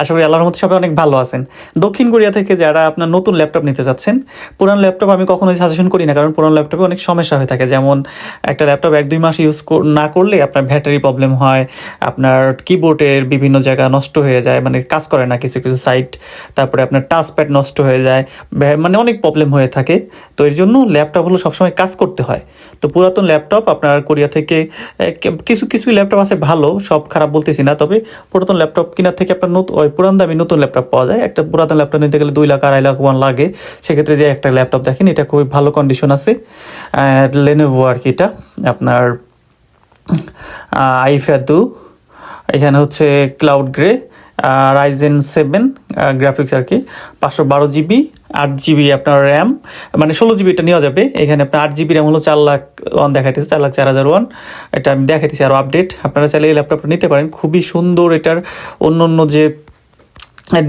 আশা করি আল্লাহর মধ্যে সবাই অনেক ভালো আছেন। দক্ষিণ কোরিয়া থেকে যারা আপনার নতুন ল্যাপটপ নিতে চাচ্ছেন পুরান ল্যাপটপ আমি কখনোই সাজেশন করি না, কারণ পুরান ল্যাপটপে অনেক সমস্যা হয়ে থাকে। যেমন একটা ল্যাপটপ এক দুই মাস ইউজ না করলে আপনার ব্যাটারি প্রবলেম হয়, আপনার কিবোর্ডের বিভিন্ন জায়গা নষ্ট হয়ে যায় মানে কাজ করে না কিছু কিছু সাইট তারপরে আপনার টাচ প্যাড নষ্ট হয়ে যায় মানে অনেক প্রবলেম হয়ে থাকে। তো এর জন্য ল্যাপটপ হলো সবসময় কাজ করতে হয়। তো পুরাতন ল্যাপটপ আপনার কোরিয়া থেকে কিছু কিছু ল্যাপটপ আছে ভালো, সব খারাপ বলতেছি না, তবে পুরাতন ল্যাপটপ কেনার থেকে আপনার নতুন ওই পুরান দামি নতুন ল্যাপটপ পাওয়া যায়। একটা পুরাতন ল্যাপটপ নিতে গেলে দুই লাখ আড়াই লাখ ওয়ান লাগে। সেক্ষেত্রে যে একটা ল্যাপটপ দেখেন, এটা খুবই ভালো কন্ডিশন আছে। লেনোভো আর কি এটা, আপনার আইফ্যাদু এখানে হচ্ছে cloud grey Ryzen seven graphics আর কি। পাঁচশো বারো জিবি আট জিবি আপনার র্যাম মানে ষোলো জিবি এটা নেওয়া যাবে। এখানে আপনার আট জিবি র্যাম হলো চার লাখ ওয়ান দেখাইতেছে, চার লাখ চার হাজার ওয়ান। এটা আমি দেখাইতেছি আরও আপডেট আপনারা চাইলে এই ল্যাপটপটা নিতে পারেন। খুবই সুন্দর এটার অন্য অন্য যে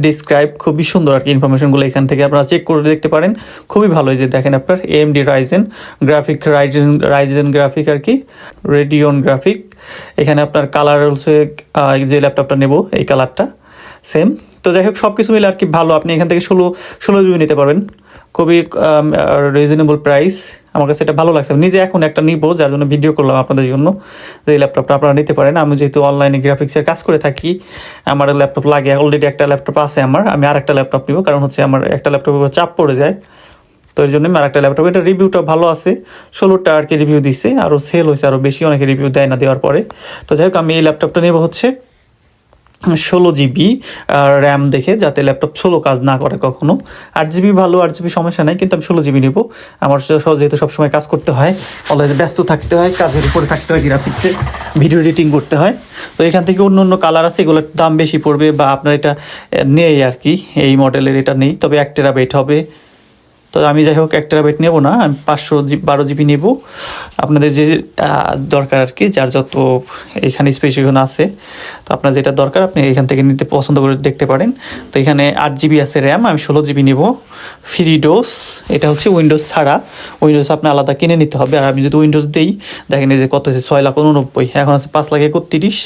ডিসক্রাইব খুবই সুন্দর আর কি ইনফরমেশনগুলো এখান থেকে আপনারা চেক করে দেখতে পারেন। খুবই ভালো যে দেখেন আপনার AMD Ryzen graphic Ryzen Ryzen graphic আর কি রেডিয়ন গ্রাফিক এখানে আপনার কালার হচ্ছে যে ল্যাপটপটা নেব, এই কালারটা সেম তো যাই হোক সব কিছু মিলে আর কি ভালো। আপনি এখান থেকে ষোলো ষোলো জিবি নিতে পারবেন। খুবই রিজনেবল প্রাইস আমার কাছে এটা ভালো লাগছে। নিজে এখন একটা নিব, যার জন্য ভিডিও করলাম আপনাদের জন্য যে ল্যাপটপটা আপনারা নিতে পারেন। আমি যেহেতু অনলাইনে গ্রাফিক্সের কাজ করে থাকি, আমার ল্যাপটপ লাগে। অলরেডি একটা ল্যাপটপ আছে আমার। আমি আর একটা ল্যাপটপ নিব, কারণ হচ্ছে আমার একটা ল্যাপটপের চাপ পড়ে যায়। তো এর জন্য আমি আরেকটা ল্যাপটপ এটা রিভিউটা ভালো আছে। ষোলোটা আর কি রিভিউ দিচ্ছে আরও সেল হয়েছে আরও বেশি অনেকে রিভিউ দেয় না দেওয়ার পরে। তো যাই হোক, আমি এই ল্যাপটপটা নেব হচ্ছে ষোলো জিবি র্যাম দেখে, যাতে ল্যাপটপ ষোলো কাজ না করে কখনো। আট জিবি ভালো, আট জিবি সমস্যা নাই, কিন্তু আমি ষোলো জিবি নেব। আমার যেহেতু সবসময় কাজ করতে হয় অলরেডি ব্যস্ত থাকতে হয়, কাজের উপরে থাকতে হয় গ্রাফিক্সে ভিডিও এডিটিং করতে হয়। তো এখান থেকে অন্য অন্য কালার আছে, এগুলোর দাম বেশি পড়বে, বা আপনার এটা নেই আর কি, এই মডেলের এটা নেই, তবে এক টেরাবাইট হবে। তো আমি যাই হোক এক টেরাবাইট নেব না, আমি পাঁচশো বারো জিবি নেব। আপনাদের যে দরকার আর কি, যার যত এখানে স্পেসিফিকেশন আছে, তো আপনার যেটা দরকার, আপনি এখান থেকে নিতে পছন্দ করে দেখতে পারেন। তো এখানে আট জিবি আছে র্যাম আমি ষোলো জিবি নেব। ফ্রি ডোজ এটা হচ্ছে উইন্ডোজ ছাড়া। উইন্ডোজ আপনি আলাদা কিনে নিতে হবে। আর আমি যদি উইন্ডোজ দিই, দেখেন যে কত হচ্ছে ছয় লাখ উননব্বই। এখন আছে পাঁচ লাখ একত্রিশ।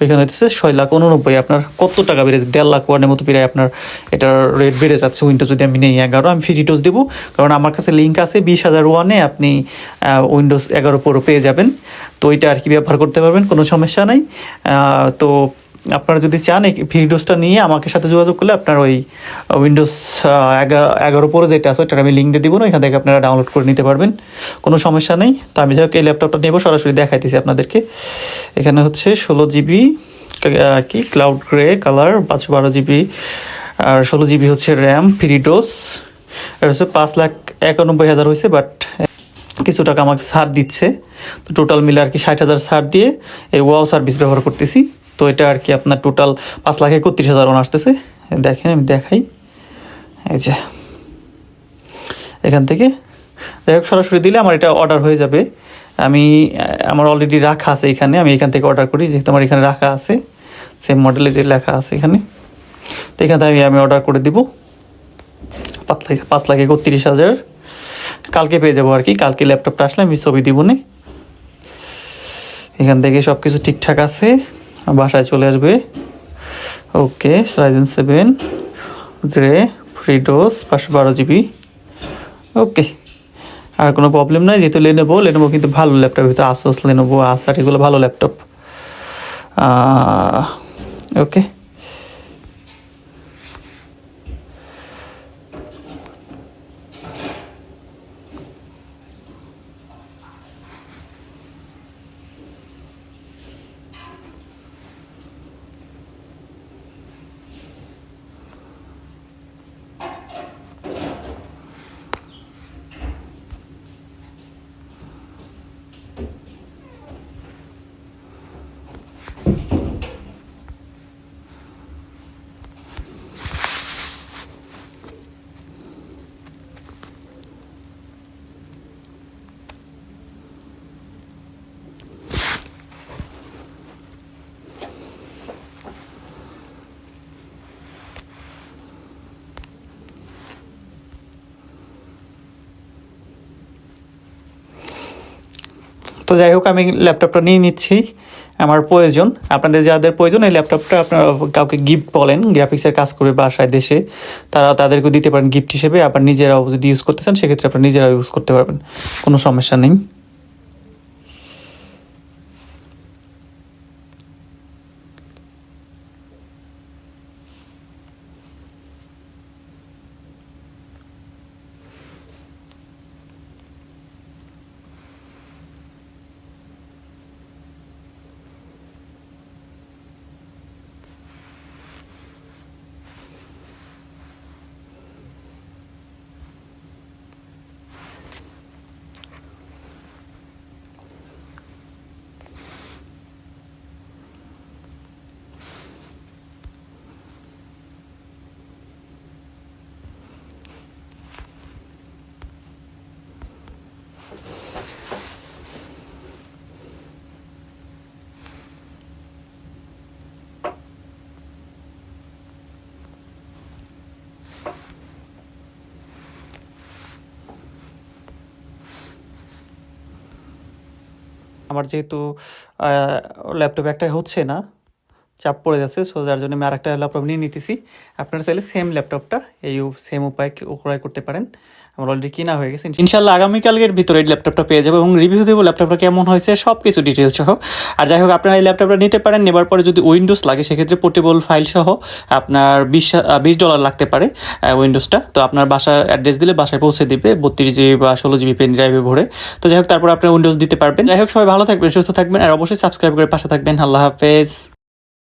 ওইখানে হচ্ছে ছয় লাখ উননব্বই। আপনার কত টাকা বেড়েছে? দেড় লাখ ওয়ার্ডের মতো প্রায় আপনার এটার রেট বেড়ে যাচ্ছে। উইন্ডোজ যদি আমি নেই, এগারো, আমি ফ্রি ডোজ দেবো। কারণ আমার কাছে লিঙ্ক আছে, বিশ হাজার ওয়ানে আপনি উইন্ডোজ এগারো প্রো পেয়ে যাবেন। তো ওইটা আর কি ব্যবহার করতে পারবেন, কোনো সমস্যা নাই। তো আপনারা যদি চান এই ভিডিওসটা নিয়ে আমাকে সাথে যোগাযোগ করলে আপনার ওই উইন্ডোজ এগারো পরে যেটা আছে, ওইটার আমি লিঙ্ক দিয়ে দিব না এখান থেকে আপনারা ডাউনলোড করে নিতে পারবেন। কোনো সমস্যা নেই। তো আমি যাই এই ল্যাপটপটা নেব, সরাসরি দেখাইতেছি আপনাদেরকে। এখানে হচ্ছে ষোলো জিবি কি? ক্লাউড গ্রে কালার পাঁচশো বারো জিবি আর ষোলো জিবি হচ্ছে র্যাম ফ্রি ডোজ হচ্ছে পাঁচ লাখ একানব্বই হাজার হয়েছে বাট কিছু টাকা আমাকে ছাড় দিচ্ছে। তো টোটাল মিলে আর কি ষাট হাজার ছাড় দিয়ে এই ওয়াও সার্ভিস ব্যবহার করতেছি। তো এটা আর কি আপনার টোটাল পাঁচ লাখ একত্রিশ হাজার ওন আসতেছে। দেখেন, আমি দেখাই। এই যে, এখান থেকে। যাই হোক, সরাসরি দিলে আমার এটা অর্ডার হয়ে যাবে। আমি, আমার অলরেডি রাখা আছে এখানে, আমি এখান থেকে অর্ডার করি, যেহেতু আমার এখানে রাখা আছে। সেম মডেলে যে লেখা আছে এখানে। তো এখান থেকে আমি অর্ডার করে দিব। পাঁচ লাখ পাঁচ লাখ একত্রিশ হাজার। কালকে পেয়ে যাব আর কি, কালকে ল্যাপটপটা আসলে আমি ছবি দিব নে। এখান থেকে সব কিছু ঠিকঠাক আছে, বাসায় চলে আসবে। Okay Ryzen seven grey free DOS পাঁচশো বারো জিবি। ওকে, আর কোনো প্রবলেম নাই, যেহেতু লেনোভো লেনোভো কিন্তু ভালো ল্যাপটপ হয়তো আসোস লেনোভো আসার এগুলো ভালো ল্যাপটপ। ওকে। তো যাই হোক, আমি ল্যাপটপটা নিয়ে নিচ্ছি, আমার প্রয়োজন। আপনাদের যাদের প্রয়োজন, এই ল্যাপটপটা আপনারা কাউকে গিফট বলেন গ্রাফিক্সের কাজ করবে বাসায়, দেশে, তারা তাদেরকে দিতে পারেন গিফট হিসেবে। আবার নিজেরাও যদি ইউজ করতে চান, সেক্ষেত্রে আপনারা নিজেরাও ইউজ করতে পারবেন। কোনো সমস্যা নেই। আমার যেহেতু ল্যাপটপ একটাই হচ্ছে না চাপ পড়ে যাচ্ছে সো যার জন্য আমি আরেকটা ল্যাপটপ নিয়ে নিতেছি। আপনারা চাইলে সেম ল্যাপটপটা এই সেম উপায় ক্রয় করতে পারেন। আমার অলরেডি কিনা হয়ে গেছে। ইনশাল্লাহ আগামীকালকের ভিতরে এই ল্যাপটপটা পেয়ে যাব এবং রিভিউ দেবো ল্যাপটপটা কেমন হয়েছে সব কিছু ডিটেলস সহ। আর যাই হোক, আপনারা এই ল্যাপটপটা নিতে পারেন। নেবার পরে যদি উইন্ডোজ লাগে, সেক্ষেত্রে পোর্টেবল ফাইল সহ আপনার বিশ বিশ ডলার লাগতে পারে উইন্ডোজটা তো আপনার বাসার অ্যাড্রেস দিলে বাসায় পৌঁছে দিবে, বত্রিশ জিবি বা ষোলো জিবি পেন ড্রাইভে ভরে। তো যাই হোক, তারপর আপনার উইন্ডোজ দিতে পারবেন। যাই হোক, সবাই ভালো থাকবেন, সুস্থ থাকবেন, আর অবশ্যই সাবস্ক্রাইব করে পাশে থাকবেন। আল্লাহ হাফেজ।